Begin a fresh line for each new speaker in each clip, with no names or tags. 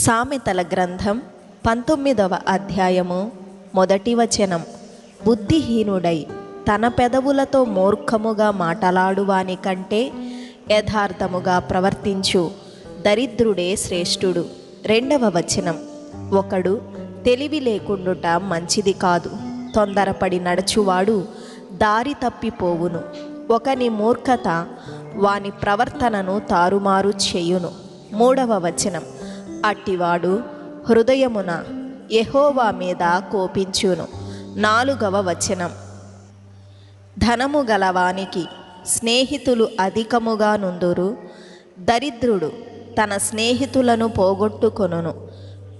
సామెతల గ్రంథం పంతొమ్మిదవ అధ్యాయము మొదటి వచనం. బుద్ధిహీనుడై తన పెదవులతో మూర్ఖముగా మాటలాడువాని కంటే యథార్థముగా ప్రవర్తించు దరిద్రుడే శ్రేష్ఠుడు. రెండవ వచనం. ఒకడు తెలివి లేకుండుట మంచిది కాదు. తొందరపడి నడుచువాడు దారి తప్పిపోవును. ఒకని మూర్ఖత వాని ప్రవర్తనను తారుమారు చేయును. మూడవ వచనం. అట్టివాడు హృదయమున ఎహోవా మీద కోపించును. నాలుగవ వచనం. ధనము గలవానికి స్నేహితులు అధికముగా నుందురు. దరిద్రుడు తన స్నేహితులను పోగొట్టుకొనును.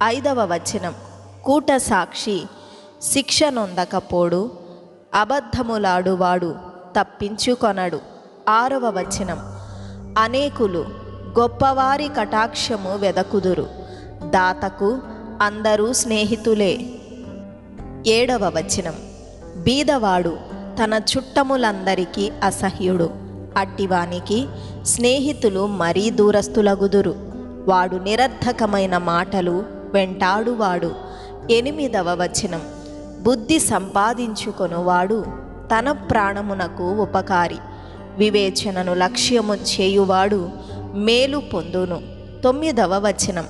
ఐదవ వచనం. కూట సాక్షి శిక్ష నొందకపోడు. అబద్ధములాడువాడు తప్పించుకొనడు. ఆరవ వచనం. అనేకులు గొప్పవారి కటాక్షము వెదకుదురు. దాతకు అందరూ స్నేహితులే. ఏడవ వచనం. బీదవాడు తన చుట్టములందరికీ అసహ్యుడు. అట్టివానికి స్నేహితులు మరీ దూరస్తులగుదురు వాడు నిరర్ధకమైన మాటలు వెంటాడువాడు. ఎనిమిదవ వచనం. బుద్ధి సంపాదించుకొనువాడు తన ప్రాణమునకు ఉపకారి. వివేచనను లక్ష్యము చేయువాడు మేలు పొందును. తొమ్మిదవ వచనం.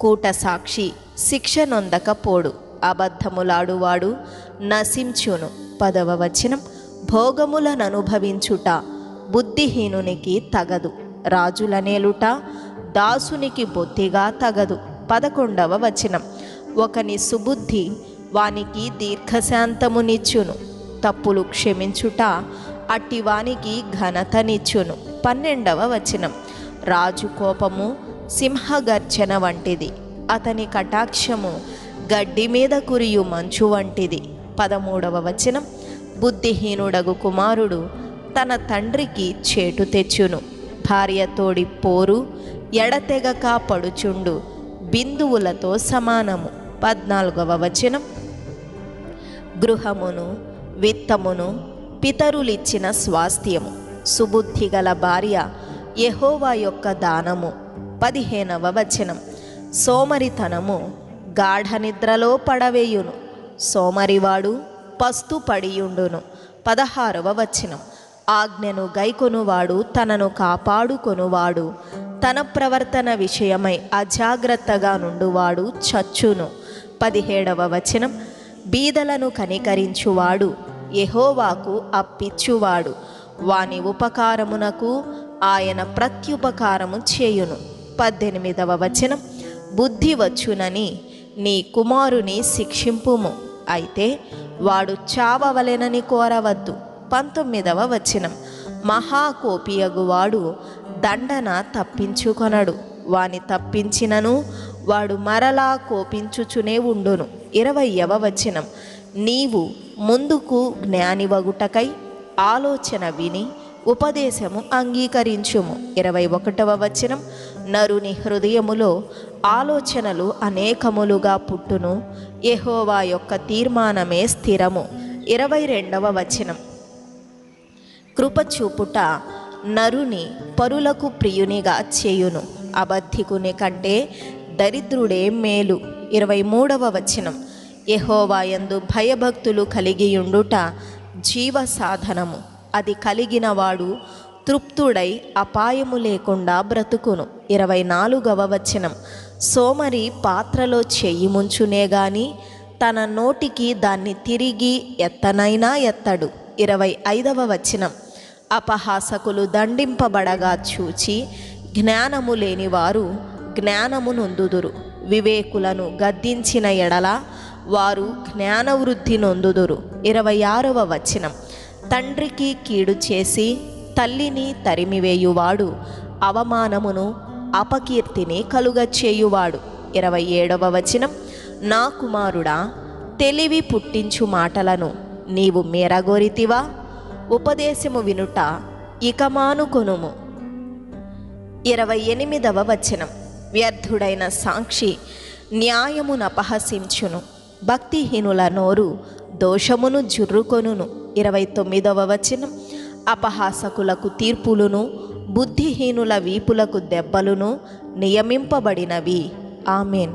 కూట సాక్షి శిక్ష నొందకపోడు. అబద్ధములాడువాడు నశించును. పదవ వచనం. భోగములను అనుభవించుట బుద్ధిహీనునికి తగదు. రాజులనేలుట దాసునికి బొత్తిగా తగదు. పదకొండవ వచనం. ఒకని సుబుద్ధి వానికి దీర్ఘశాంతమునిచ్చును. తప్పులు క్షమించుట అట్టివానికి ఘనతనిచ్చును. పన్నెండవ వచనం. రాజు కోపము సింహగర్జన వంటిది. అతని కటాక్షము గడ్డి మీద కురియు మంచు వంటిది. పదమూడవ వచనం. బుద్ధిహీనుడగు కుమారుడు తన తండ్రికి చేటు తెచ్చును. భార్యతోడి పోరు ఎడతెగక పడుచుండు. బిందువులతో సమానము. పద్నాలుగవ వచనం. గృహమును విత్తమును పితరులిచ్చిన స్వాస్థ్యము. సుబుద్ధి గల భార్య యహోవా యొక్క దానము. పదిహేనవ వచనం. సోమరితనము గాఢ నిద్రలో పడవేయును. సోమరివాడు పస్తు పడియుండును. పదహారవ వచనం. ఆజ్ఞను గైకొనువాడు తనను కాపాడుకొనువాడు. తన ప్రవర్తన విషయమై అజాగ్రత్తగా నుండువాడు చచ్చును. పదిహేడవ వచనం. బీదలను కనికరించువాడు. ఎహోవాకు అప్పిచ్చువాడు. వాని ఉపకారమునకు ఆయన ప్రత్యుపకారము చేయును. పద్దెనిమిదవ వచనం బుద్ధి వచ్చునని నీ కుమారుని శిక్షింపుము. అయితే వాడు చావవలెనని కోరవద్దు. పంతొమ్మిదవ వచనం మహాకోపియగువాడు దండన తప్పించుకొనడు. వాని తప్పించినను వాడు మరలా కోపించుచునే ఉండును. ఇరవయవ వచనం నీవు ముందుకు జ్ఞానివగుటకై ఆలోచన విని ఉపదేశము అంగీకరించుము. ఇరవై ఒకటవ వచనం నరుని హృదయములో ఆలోచనలు అనేకములుగా పుట్టును. యహోవా యొక్క తీర్మానమే స్థిరము. ఇరవై రెండవ వచనం. కృపచూపుట నరుని పరులకు ప్రియునిగా చేయును. అబద్ధికుని కంటే దరిద్రుడే మేలు. ఇరవై మూడవ వచనం. యహోవాయందు భయభక్తులు కలిగియుండుట జీవ సాధనము అది కలిగిన వాడు తృప్తుడై అపాయము లేకుండా బ్రతుకును. ఇరవై నాలుగవ వచనం. సోమరి పాత్రలో చెయ్యి ముంచునే గాని తన నోటికి దాన్ని తిరిగి ఎత్తనైనా ఎత్తడు. ఇరవై ఐదవ వచనం. అపహాసకులు దండింపబడగా చూచి జ్ఞానము లేనివారు జ్ఞానము నొందుదురు. వివేకులను గద్దించిన ఎడల వారు జ్ఞానవృద్ధి నొందుదురు. ఇరవై ఆరవ వచనం. తండ్రికి కీడు చేసి తల్లిని తరిమివేయువాడు అవమానమును అపకీర్తిని కలుగచేయువాడు. ఇరవై ఏడవ వచనం నా కుమారుడా తెలివి పుట్టించు మాటలను నీవు మేరగోరితివా? ఉపదేశము వినుట ఇక మానుకొనుము. ఇరవై ఎనిమిదవ వచనం వ్యర్థుడైన సాక్షి న్యాయమునపహసించును భక్తిహీనుల నోరు దోషమును జుర్రుకొనును. ఇరవై తొమ్మిదవ వచనం. అపహాసకులకు తీర్పులను బుద్ధిహీనుల వీపులకు దెబ్బలును నియమింపబడినవి. ఆమెన్.